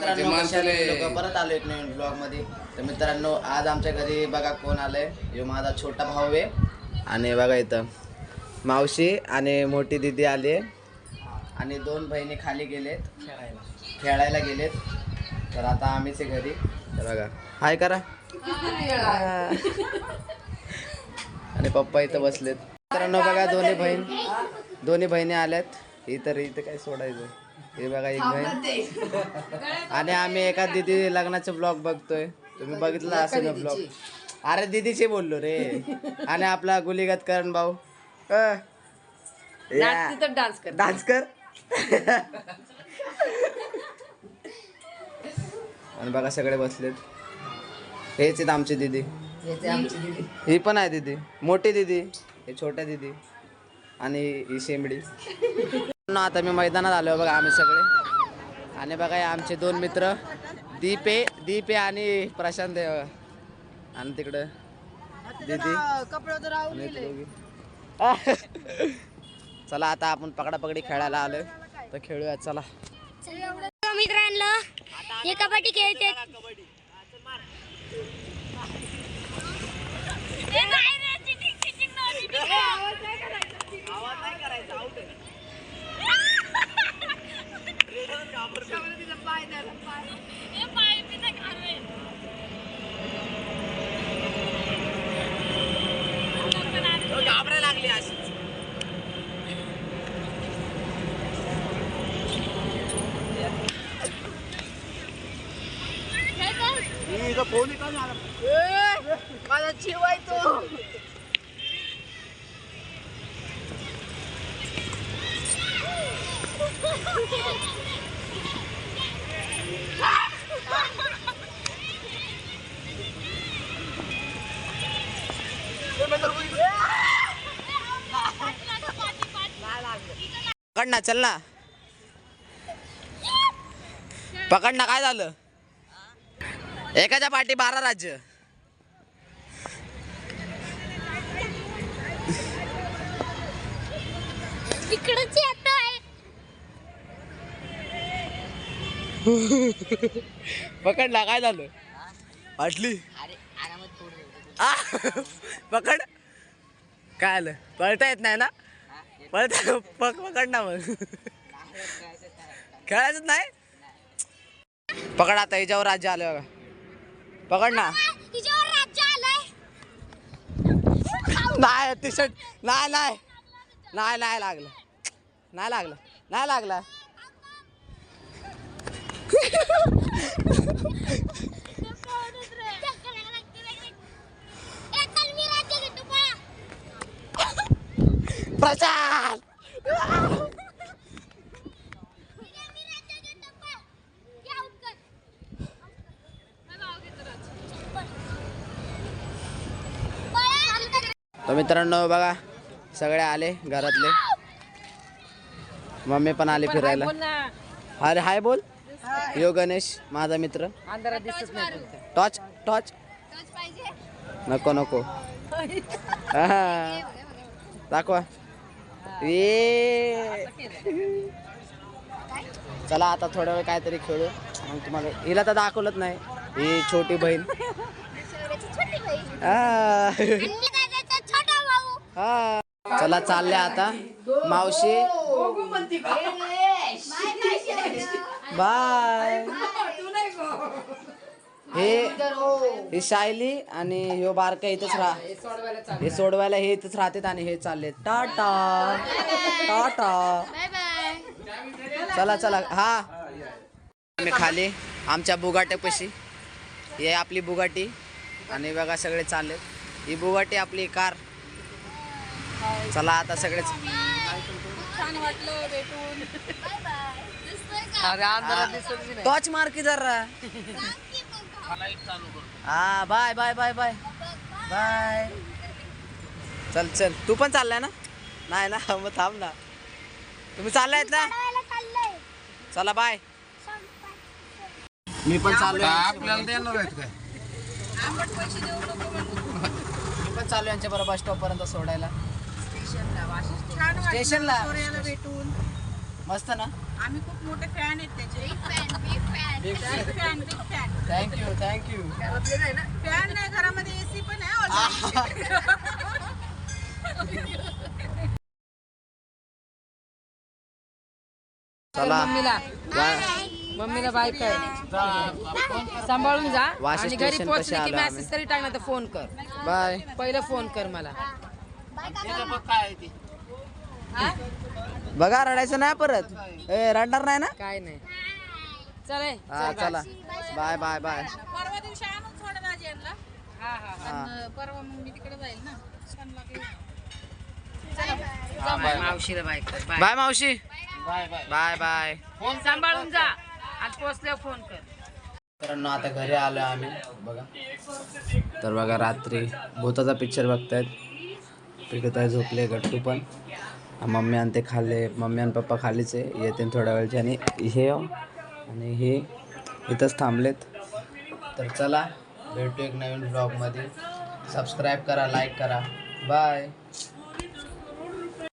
मित्रांनो आहेत? लोकं? परत आलो एक नवीन ब्लॉगमध्ये तर मित्रांनो आज आमच्या घरी बघा कोण आलंय. ह्यो माझा छोटा भाऊ आहे. आणि बघा इथं मावशी आणि मोठी दिदी आली आणि दोन बहिणी खाली गेलेत. खेळायला खेळायला गेलेत. तर आता आम्हीच आहे घरी. तर बघा. हाय करा. आणि पप्पा इथं बसलेत. मित्रांनो बघा दोन्ही बहीण दोन्ही बहिणी आल्यात. ही तर इथं काय सोडायचं? हे बघा एक बहीण आणि आम्ही एका दिदी लग्नाचे ब्लॉग बघतोय. तुम्ही बघितला असेल ना ब्लॉग अरे दिदीचे बोललो रे. आणि आपला गुलीगत करण भाऊ. डान्स कर. डान्स कर. आणि बघा सगळे बसलेत. हेच आहेत आमची दिदी. आमची दिदी. ही पण आहे दिदी. मोठी दिदी. हे छोट्या दिदी. आणि ही शेंबडी. न आता मी मैदानात आलो बघा आम्ही सगळे. आणि बघा आमचे दोन मित्र दीपे दीपे आणि प्रशांत आणि तिकडं दीदी. चला आता आपण पकडापकडी खेळायला आलोय. तर खेळूया चला. मित्रांनो हे कबड्डी खेळते. माझा जीव आहे पकड ना चल ना. पकड ना काय झालं? एकाच्या पाठी बारा राज्य. पकड ना काय झालं? वाटली पकड. काय आलं? पळता येत नाही ना? पळता पक पकड ना मग. खेळायचंच नाही? पकड आता याच्यावर राज्य आलं बघा. पकड ना. नाही टी शर्ट नाही नाही. नाही नाही लागलं. नाही लागलं. नाही लागला. प्रचार तर मित्रांनो बघा सगळे आले घरातले. मम्मी पण आली फिरायला. अरे हाय बोल. यो गणेश माझा मित्र. अंधारात दिसत नाही टॉच टॉच तोच पाहिजे. नको नको. दाखवा. ए चला आता थोड्या वेळ काहीतरी खेळू. मग तुम्हाला हिला तर दाखवलंच नाही. ही छोटी बहीण सगळ्याची छोटी बहीण. आ. आणि मी दादाचा छोटा भाऊ हा. चला चालले आता. मावशी. बाय. हे ही शायली आणि ह्यो बारका इथंच राहा. हे सोडवायला हे इथंच राहतात आणि हे चालले टाटा. टाटा. चला चला. हा. आम्ही खाली आमच्या बुगाट्यापाशी. हे आपली बुगाटी. आणि बघा सगळे चालले ही बुगाटी आपली कार. चला आता सगळेच. छान वाटलं भेटून. बाय बाय दिसतोय का? अरे अंधारात दिसत नाही. टॉच मार की जरा. हा bye bye bye bye. Bye. चल चल. तू पण चाललाय ना? नाही ना मग थांब ना. तुम्ही चाललायत ना? चाललंय चला बाय. मी पण चाललोय. आपल्याला देणार आहेत काय? मी पण चालू यांच्या बरोबर स्टॉप पर्यंत सोडायला. स्टेशनला. वाशिष्ठी छान वाटलं स्टेशनला? सोऱ्याला भेटून. मस्त ना? आम्ही खूप मोठे फॅन आहेत त्याचे. Fan big fan big fan big fan thank you thank you fan नाही घरामध्ये एसी पण आहे already. चला. मम्मीला. बाय. मम्मीला बाय कर. सांभाळून जा. आणि घरी स्टेशन पोहोचली की आलो मेसेज तरी टाक ना तर फोन कर. बाय. पहिलं फोन कर मला. बघा रडायचं नाही परत. ए रडणार नाही ना? काय नाही. चले हा चला बाय. बाय बाय परवा दिवशी आणून सोड राज यांना. हा हा हा. पण परवा मग मी तिकडे जाईल ना. चला. बाय मावशीला बाय कर. बाय. बाय मावशी. Bye bye. Bye bye. Phone सांभाळून जा. आज पोहोचल्यावर फोन कर. मित्रांनो आता घरी आलो आम्ही बघा. तर बघा रात्री भूताचा पिक्चर बघतायत. पिकत झोपले गट्टू पण. मम्मी आणि ते खाल्ले मम्मी आणि पप्पा खालीच आहे येते थोड्या वेळचे. आणि हे हो, आणि हे इथंच थांबलेत. तर चला भेटू एक नवीन ब्लॉगमध्ये सबस्क्राईब करा लाईक करा. बाय